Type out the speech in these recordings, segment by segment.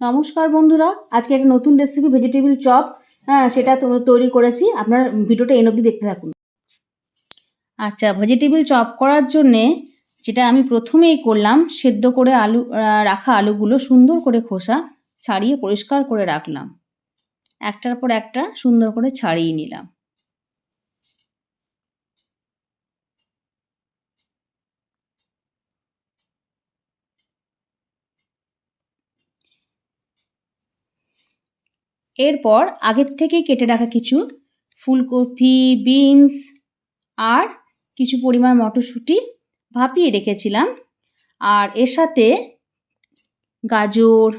নমস্কার বন্ধুরা, আজকে একটা নতুন রেসিপি ভেজিটেবিল চপ হ্যাঁ সেটা তৈরি করেছি, আপনার ভিডিওটা এন অবধি দেখতে থাকুন। আচ্ছা ভেজিটেবিল চপ করার জন্যে যেটা আমি প্রথমেই করলাম, সেদ্ধ করে আলু রাখা আলুগুলো সুন্দর করে খোসা ছাড়িয়ে পরিষ্কার করে রাখলাম। একটার পর একটা সুন্দর করে ছাড়িয়ে নিলাম। এরপর আগের থেকে কেটে রাখা কিছু ফুলকপি, বিনস আর কিছু পরিমাণ মটরশুঁটি ভাপিয়ে রেখেছিলাম। আর এর সাথে গাজর,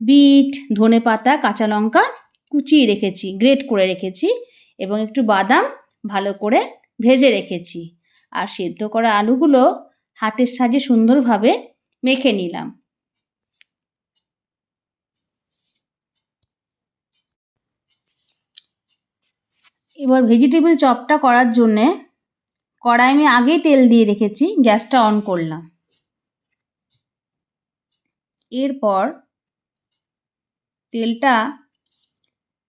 বিট, ধনে পাতা, কাঁচা লঙ্কা কুচিয়ে রেখেছি, গ্রেট করে রেখেছি এবং একটু বাদাম ভালো করে ভেজে রেখেছি। আর সেদ্ধ করা আলুগুলো হাতের সাজে সুন্দরভাবে মেখে নিলাম। এবার ভেজিটেবল চপটা করার জন্যে কড়াই আমি আগেই তেল দিয়ে রেখেছি, গ্যাসটা অন করলাম। এরপর তেলটা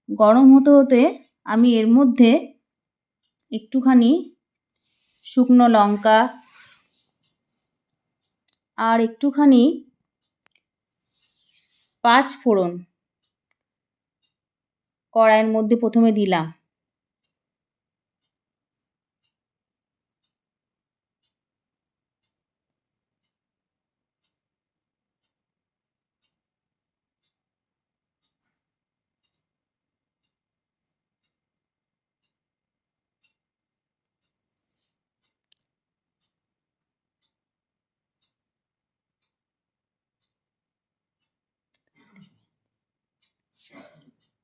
গরম হতে হতে আমি এর মধ্যে একটুখানি শুকনো লঙ্কা আর একটুখানি পাঁচ ফোড়ন কড়াইয়ের মধ্যে প্রথমে দিলাম।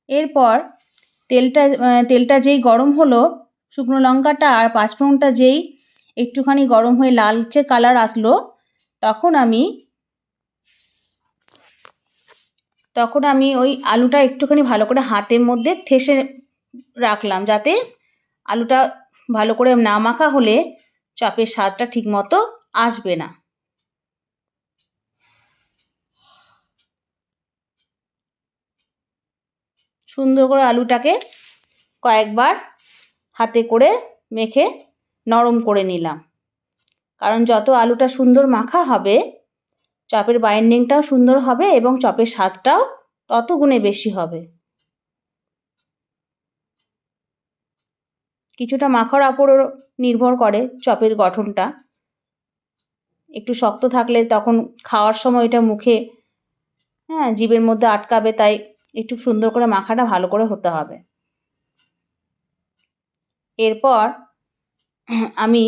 এরপর তেলটা তেলটা যেই গরম হলো, শুকনো লঙ্কাটা আর পাঁচফোড়নটা যেই একটুখানি গরম হয়ে লালচে কালার আসলো, তখন আমি তখন আমি ওই আলুটা একটুখানি ভালো করে হাতের মধ্যে থেসে রাখলাম, যাতে আলুটা ভালো করে না মাখা হলে চপের স্বাদটা ঠিক মতো আসবে না। সুন্দর করে আলুটাকে কয়েকবার হাতে করে মেখে নরম করে নিলাম। কারণ যত আলুটা সুন্দর মাখা হবে, চপের বাইন্ডিংটাও সুন্দর হবে এবং চপের স্বাদটাও তত গুণে বেশি হবে। কিছুটা মাখার ওপরও নির্ভর করে চপের গঠনটা। একটু শক্ত থাকলে তখন খাওয়ার সময় এটা মুখে হ্যাঁ জিভের মধ্যে আটকাবে, তাই একটু সুন্দর করে মাখাটা ভালো করে হতে হবে। এরপর আমি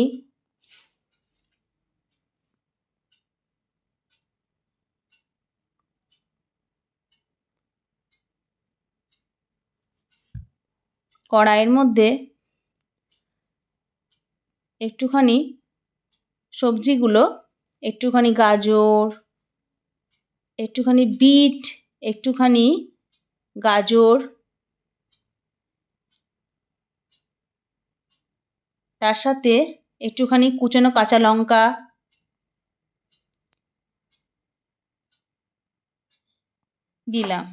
কড়াইয়ের মধ্যে একটুখানি সবজিগুলো, একটুখানি গাজর, একটুখানি বিট, একটুখানি গাজর, তার সাথে একটুখানি কুচানো কাঁচা লঙ্কা, দিলাম।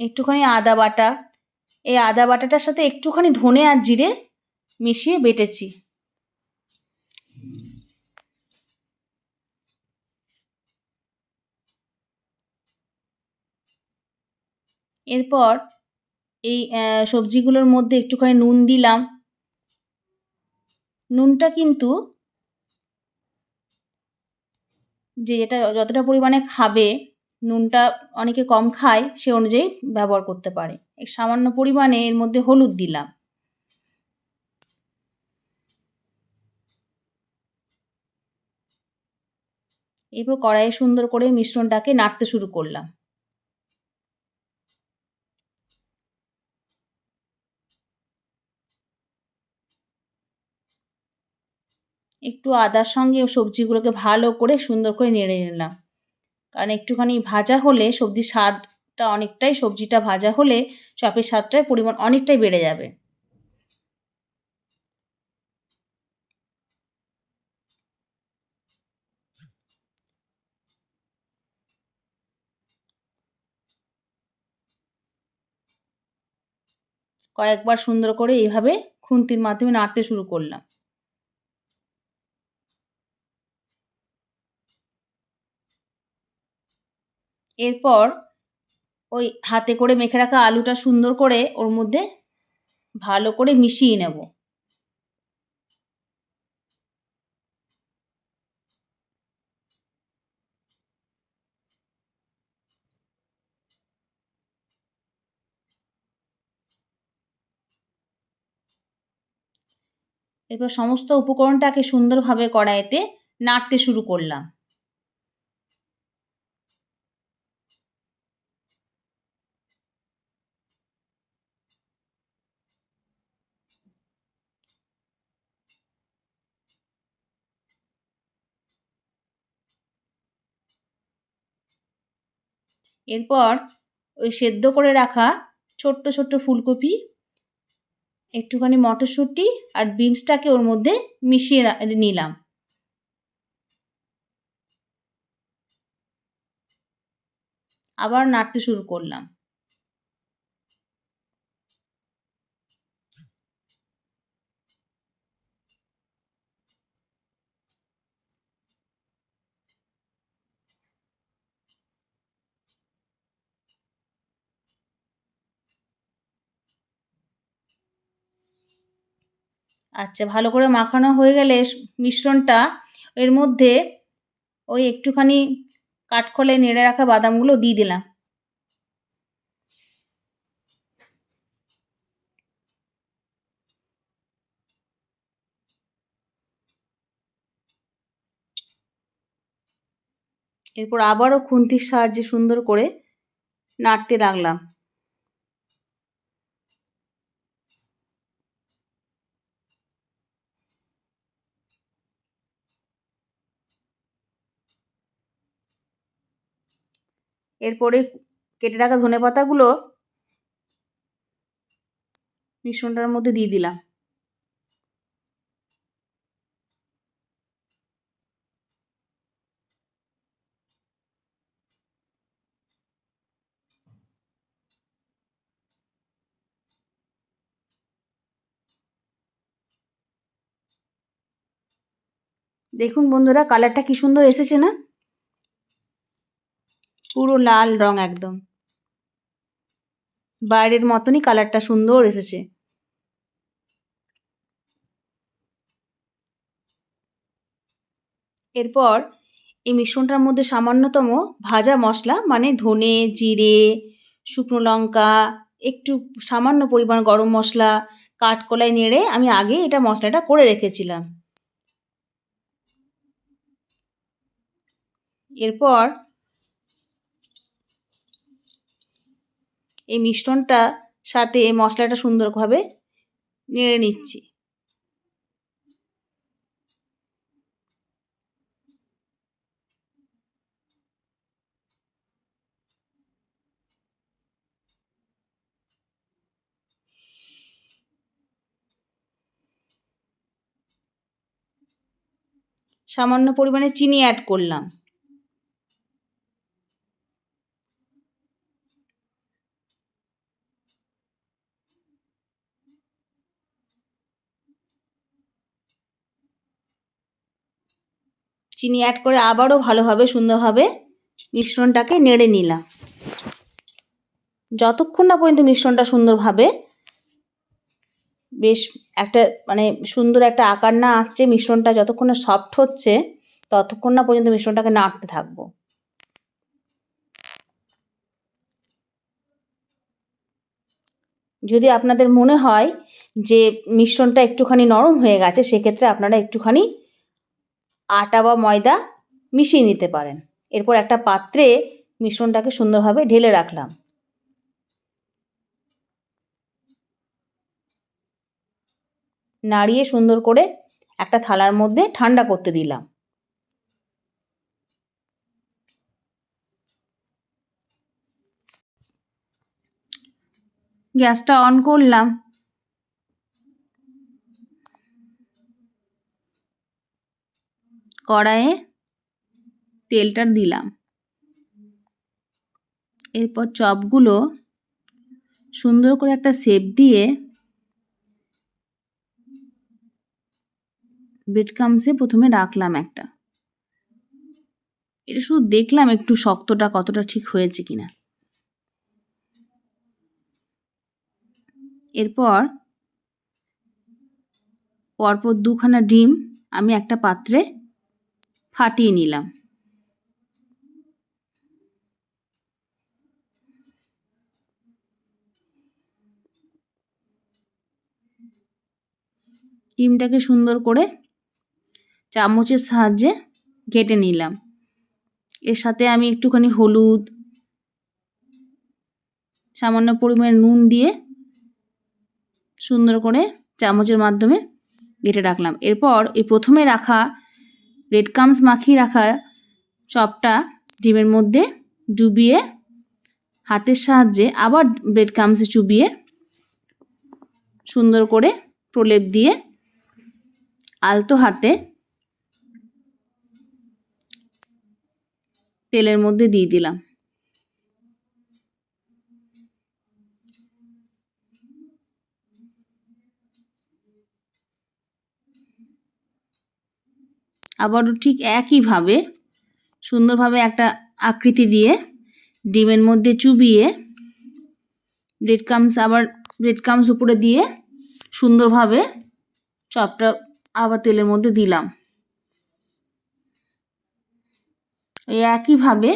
একটুখানি আদা বাটা, এই আদা বাটাটার সাথে একটুখানি ধনে আর জিরে মিশিয়ে বেটেছি। এরপর এই সবজিগুলোর মধ্যে একটুখানি নুন দিলাম। নুনটা কিন্তু যে যেটা যতটা পরিমাণে খাবে, নুনটা অনেকে কম খায়, সে অনুযায়ী ব্যবহার করতে পারে। সামান্য পরিমাণে এর মধ্যে হলুদ দিলাম। এরপর কড়াইয়ে সুন্দর করে মিশ্রণটাকে নাড়তে শুরু করলাম। একটু আদার সঙ্গে সবজিগুলোকে ভালো করে সুন্দর করে নেড়ে নিলাম। কারণ একটুখানি ভাজা হলে সবজির স্বাদটা অনেকটাই, সবজিটা ভাজা হলে চপের স্বাদটার পরিমাণ অনেকটাই বেড়ে যাবে। কয়েকবার সুন্দর করে এইভাবে খুন্তির মাধ্যমে নাড়তে শুরু করলাম। এরপর ওই হাতে করে মেখে রাখা আলুটা সুন্দর করে ওর মধ্যে ভালো করে মিশিয়ে নেব। এরপর সমস্ত উপকরণটাকে সুন্দরভাবে কড়াইতে নাড়তে শুরু করলাম। এরপর ওই সেদ্ধ করে রাখা ছোট্ট ছোট্ট ফুলকপি, একটুখানি মটরশুঁটি আর বিনসটাকে ওর মধ্যে মিশিয়ে নিলাম। আবার নাড়তে শুরু করলাম। আচ্ছা ভালো করে মাখানো হয়ে গেলে মিশ্রণটা এর মধ্যে ওই একটুখানি কাঠখোলে নেড়ে রাখা বাদামগুলো দিয়ে দিলাম। এরপর আবারও খুন্তির সাহায্যে সুন্দর করে নাড়তে লাগলাম। এরপরে কেটে রাখা ধনে পাতাগুলো মিশ্রণটার মধ্যে দিয়ে দিলাম। দেখুন বন্ধুরা কালারটা কি সুন্দর এসেছে না? পুরো লাল রং একদম। বাইরের মতনই কালারটা সুন্দর এসেছে। এরপর এই মিশ্রণটার মধ্যে সামান্যতম ভাজা মশলা মানে ধনে, জিরে, শুকনো লঙ্কা, একটু সামান্য পরিমাণ গরম মশলা, কাঠকলাই নেড়ে আমি আগে এটা মশলাটা করে রেখেছিলাম। এরপর এই মিশ্রণটা সাথে এই মশলাটা সুন্দরভাবে নেড়ে নিচ্ছি। সামান্য পরিমাণে চিনি অ্যাড করলাম। চিনি অ্যাড করে আবারও ভালোভাবে সুন্দরভাবে মিশ্রণটাকে নেড়ে নিলাম। যতক্ষণ না পর্যন্ত মিশ্রণটা সুন্দরভাবে বেশ একটা মানে সুন্দর একটা আকার না আসছে, মিশ্রণটা যতক্ষণ না সফট হচ্ছে, ততক্ষণ না পর্যন্ত মিশ্রণটাকে নাড়তে থাকব। যদি আপনাদের মনে হয় যে মিশ্রণটা একটুখানি নরম হয়ে গেছে, সেক্ষেত্রে আপনারা একটুখানি আটা বা ময়দা মিশিয়ে নিতে পারেন। এরপর একটা পাত্রে মিশ্রণটাকে সুন্দরভাবে ঢেলে রাখলাম। নাড়িয়ে সুন্দর করে একটা থালার মধ্যে ঠান্ডা করতে দিলাম। গ্যাসটা অন করলাম। কড়াইয়ে তেলটা দিলাম। এরপর চপগুলো সুন্দর করে একটা শেপ দিয়ে ব্রেড ক্রামসে প্রথমে রাখলাম একটা। এটা শুধু দেখলাম একটু শক্তটা কতটা ঠিক হয়েছে কিনা। এরপর পরপর দুখানা ডিম আমি একটা পাত্রে ফাটিয়ে নিলাম। ডিমটাকে সুন্দর করে চামচের সাহায্যে কেটে নিলাম। এর সাথে আমি একটুখানি হলুদ, সামান্য পরিমাণে নুন দিয়ে সুন্দর করে চামচের মাধ্যমে কেটে রাখলাম। এরপর এই প্রথমে রাখা রেড কামস মাখিয়ে রাখা চপটা ডিমের মধ্যে ডুবিয়ে হাতের সাহায্যে আবার ব্রেড কামসে চুবিয়ে সুন্দর করে প্রলেপ দিয়ে আলতো হাতে তেলের মধ্যে দিয়ে দিলাম। আবারও ঠিক একইভাবে সুন্দরভাবে একটা আকৃতি দিয়ে ডিমের মধ্যে চুবিয়ে ব্রেড ক্রামস আবার ব্রেড ক্রামস উপরে দিয়ে সুন্দরভাবে চপটা আবার তেলের মধ্যে দিলাম। এই একইভাবে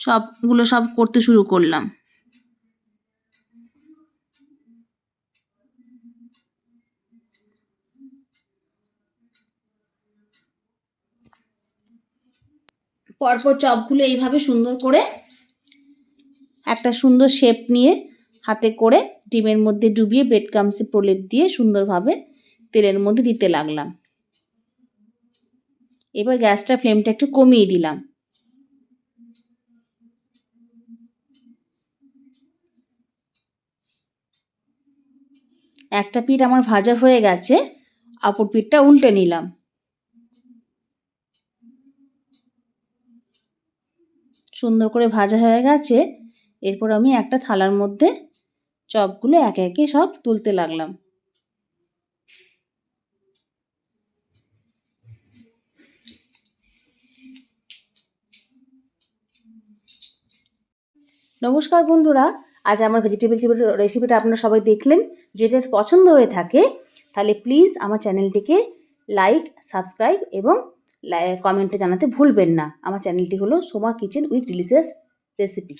চপগুলো সব করতে শুরু করলাম। পরপর চপগুলো এইভাবে সুন্দর করে একটা সুন্দর শেপ নিয়ে হাতে করে ডিমের মধ্যে ডুবিয়ে ব্রেড ক্রামসে প্রলেপ দিয়ে সুন্দরভাবে তেলের মধ্যে দিতে লাগলাম। এবার গ্যাসটা ফ্লেমটা একটু কমিয়ে দিলাম। একটা পিঠ আমার ভাজা হয়ে গেছে, অপর পিঠটা উল্টে নিলাম। সুন্দর করে ভাজা হয়ে গেছে। এরপর আমি একটা থালার মধ্যে চপগুলো একে একে সব তুলতে লাগলাম। নমস্কার বন্ধুরা, আজ আমার ভেজিটেবল চিপের রেসিপিটা আপনারা সবাই দেখলেন। যদি পছন্দ হয়ে থাকে, তাহলে প্লিজ আমার চ্যানেলটিকে লাইক সাবস্ক্রাইব এবং কমেন্টে জানাতে ভুলবেন না। আমার চ্যানেলটি হলো Soma kitchen with delicious recipe